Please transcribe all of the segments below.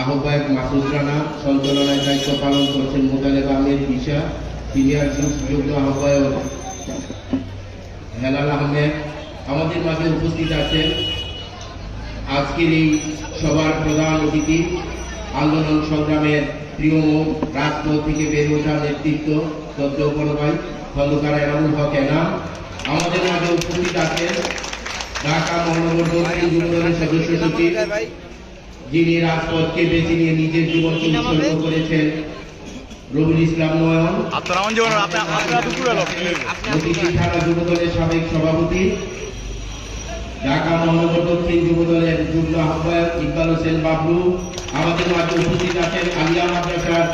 আহ্বায়ক মাসুদ রানা সঞ্চালনায় দায়িত্ব পালন করছেন মোতালেব আহমেদ বিশা সিনিয়র যুগ্ম আহ্বায়ক হেলাল আহমেদ। আমাদের মাঝে উপস্থিত আছেন আজকের এই সভার প্রধান অতিথি। আন্দোলন সংগ্রামের প্রিয় মুখ রাজপথ থেকে বের ওঠা নেতৃত্ব দত্ত ভাই খন্দকার এনামুল হক এনাম। আমাদের মাঝে উপস্থিত আছেন ঢাকা মহানগর দক্ষিণ সদস্য সচিব যিনি রাজপথকে বেছে নিয়ে নিজের জীবনকে উৎসর্গ করেছেন রবিউল ইসলাম নয়ন। আপনারা আমার জীবন আপনারা দুপুরে লোক মতিঝিল থানা যুবদলের সাবেক সভাপতি ঢাকা মহানগর দক্ষিণ যুবদলের যুগ্ম আহ্বায়ক ইকবাল হোসেন বাবলু আমাদের মাঝে উপস্থিত আছেন আলিয়া মাদ্রাসার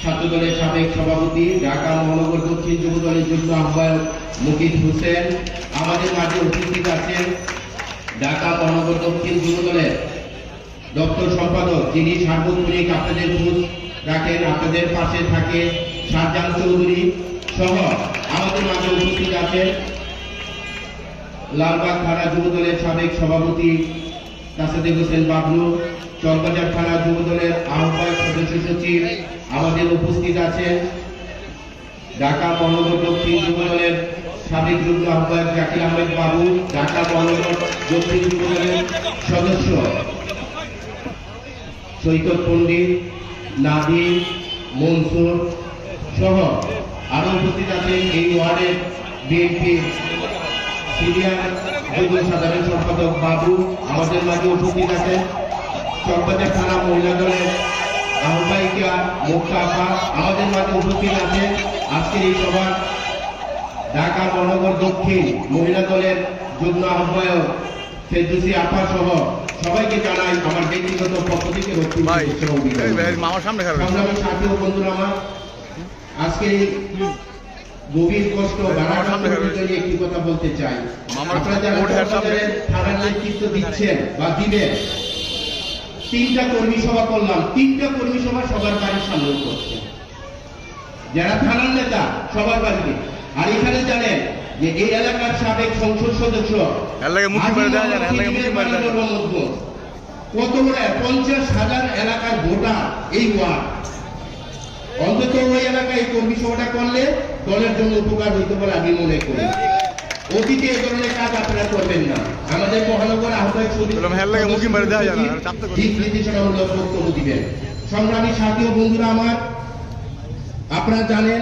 ছাত্রদলের সাবেক সভাপতি ঢাকা মহানগর দক্ষিণ যুবদলের যুগ্ম আহ্বায়ক মুকিত হোসেন আমাদের মাঝে উপস্থিত আছেন ঢাকা মহানগর দক্ষিণ যুবদলের দপ্তর সম্পাদক যিনি সার্বক্ষণিক আপনাদের খোঁজ রাখেন, আপনাদের পাশে থাকে শাহজাহান চৌধুরী সহ আমাদের মাঝে উপস্থিত আছেন লালবাগ থানা যুবদলের সাবেক সভাপতি তাসাদেব হোসেন বাবলু, চকবাজার থানা যুবদলের আহ্বায়ক সদস্য সচিব আমাদের উপস্থিত আছেন। ঢাকা মহানগর দক্ষিণ যুবদলের সাবেক যুগ্ম আহ্বায়ক জাকির আহমেদ বাবু, ঢাকা মহানগর দক্ষিণ যুবদলের সদস্য সৈকত পণ্ডিত, নাদিম, মনসুর সহ আরও উপস্থিত আছেন এই ওয়ার্ডের বিএনপির সিনিয়র যুগ্ম সাধারণ সম্পাদক বাবু, আমাদের মাঝে উপস্থিত আছেন চকবাজার থানা মহিলা দলের আহ্বায়িকা মুক্তা আপা আমাদের মাঝে উপস্থিত আছেন আজকের এই সভার ঢাকা মহানগর দক্ষিণ মহিলা দলের যুগ্ম আহ্বায়ক ফেরদুসি আপা সহ সবাইকে জানাই আমার ব্যক্তিগত পক্ষ থেকে মামার সামনে সাথী ও বন্ধুরা আমার আজকে গভীর কষ্ট একটি কথা বলতে চাই। আপনারা যারা থানার নেতৃত্ব দিচ্ছেন বা দিবেন তিনটা কর্মী সভা করলাম তিনটা কর্মী সভা সবার বাড়ির সামনে করছেন যারা থানার নেতা সবার বাড়িতে। আর এখানে জানেন যে এই এলাকার সাবেক সংসদ সদস্য। কত বড় পঞ্চাশ হাজার এলাকার ভোটার এই ওয়ার্ড অন্তত ওই এলাকায় কর্মী সভাটা করলে দলের জন্য উপকার হইতে বলে আমি মনে করি অতীতে এই ধরনের কাজ আপনারা করবেন না আমাদের মহানগর আহ্বায়ক। দিক নির্দেশনামূলক বক্তব্য দিবেন সংগ্রামী সাথী বন্ধুরা আমার আপনারা জানেন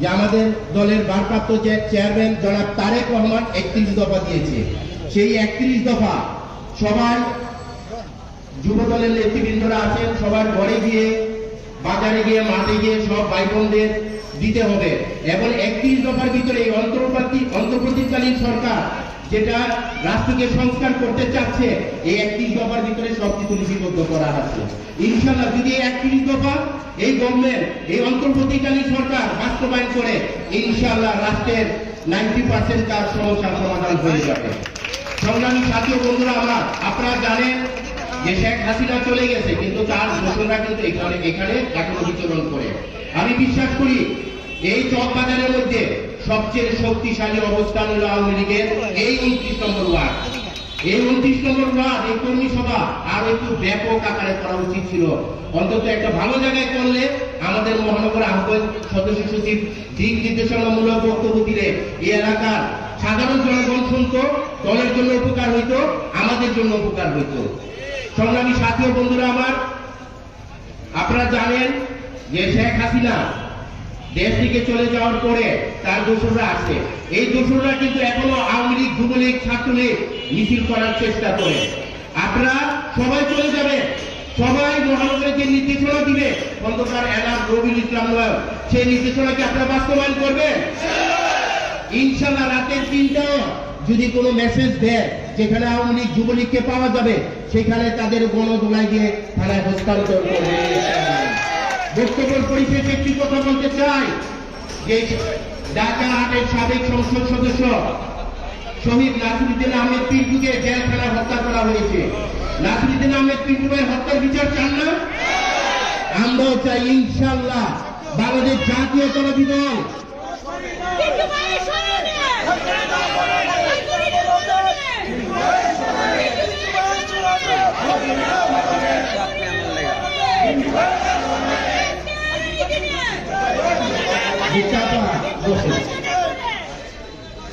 যে আমাদের দলের ভারপ্রাপ্ত চেয়ারম্যান জনাব তারেক রহমান একত্রিশ দফা দিয়েছে। সেই একত্রিশ দফা সবাই যুব দলের নেতৃবৃন্দরা আছেন, সবার ঘরে গিয়ে, বাজারে গিয়ে, মাঠে গিয়ে সব ভাই বোনদের দিতে হবে। এবং একত্রিশ দফার ভিতরে এই অন্তর্বর্তী অন্তর্বর্তীকালীন সরকার যেটা রাষ্ট্রকে সংস্কার করতে চাচ্ছে, এই একত্রিশ দফার ভিতরে সবকিছু লিপিবদ্ধ করা আছে। ইনশাল্লাহ যদি এই একত্রিশ দফা, এই গভর্নমেন্ট এই অন্তর্বর্তীকালীন সরকার বাস্তবায়ন করে ইনশাল্লাহ রাষ্ট্রের নাইনটি পার্সেন্ট কাজ সমস্যার সমাধান হয়ে যাবে। সংগ্রামী সাথী বন্ধুরা, আমার, আপনারা জানেন যে শেখ হাসিনা চলে গেছে, কিন্তু তার দোষরা কিন্তু এখানে এখানে এখনও বিচরণ করে। আমি বিশ্বাস করি, এই চক বাজারের মধ্যে সবচেয়ে শক্তিশালী অবস্থান হলো আওয়ামী লীগের এই উনত্রিশ নম্বর ওয়ার্ড। এই উনত্রিশ নম্বর ওয়ার্ড, এই কর্মী সভা আরও একটু ব্যাপক আকারে করা উচিত ছিল। অন্তত একটা ভালো জায়গায় করলে আমাদের মহানগর আহ্বায়ক সদস্য সচিব দিক নির্দেশনামূলক বক্তব্য দিলে এই এলাকার সাধারণ জনগণ শুনতো, দলের জন্য উপকার হইত, আমাদের জন্য উপকার হইত। সংগ্রামী সাথী বন্ধুরা আমার, আপনারা জানেন যে শেখ হাসিনা দেশ থেকে চলে যাওয়ার পরে তার দোসররা আছে। এই দোসররা কিন্তু এখনও আওয়ামী লীগ, যুবলীগ, ছাত্রলীগ মিছিল করার চেষ্টা করে। আপনারা সবাই চলে যাবে সবাই মহানগরে যে নির্দেশনা দিবে খন্দকার এনাম রবিউল ইসলাম সেই নির্দেশনাকে আপনারা বাস্তবায়ন করবেন? ইনশাল্লাহ রাতের তিনটায় যদি কোনো মেসেজ দেয়, যেখানে আওয়ামী লীগ, যুবলীগকে পাওয়া যাবে, সেখানে তাদের গণদোলায় দিয়ে থানায় হস্তান্তর করবে। বক্তব্যের পরিশেষে একটি কথা বলতে চাই, যে ঢাকা আটের সাবেক সংসদ সদস্য শহীদ নাসিরুদ্দিন আহমেদ পিন্টুকে খেলা হত্যা করা হয়েছে। নাসিরুদ্দিন আহমেদ পিন্টু ভাই হত্যার বিচার চান না? আমরাও চাই ইনশাল্লাহ বাংলাদেশ জাতীয়তাবাদী দল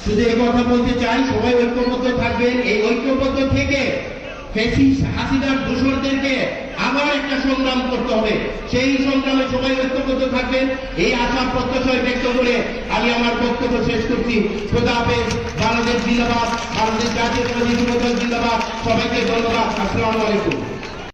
শুধু এই কথা বলতে চাই, সবাই ঐক্যবদ্ধ থাকবেন। এই ঐক্যবদ্ধ থেকে হাসিনার দূষণদেরকে আবার একটা সংগ্রাম করতে হবে। সেই সংগ্রামে সবাই ঐক্যবদ্ধ থাকবেন। এই আশা প্রত্যাশয় ব্যক্ত করে আমি আমার বক্তব্য শেষ করছি। খোদা হাফেজ, বাংলাদেশ জিন্দাবাদ, বাংলাদেশ জাতীয় জিন্দাবাদ। সবাইকে ধন্যবাদ। আসসালামু আলাইকুম।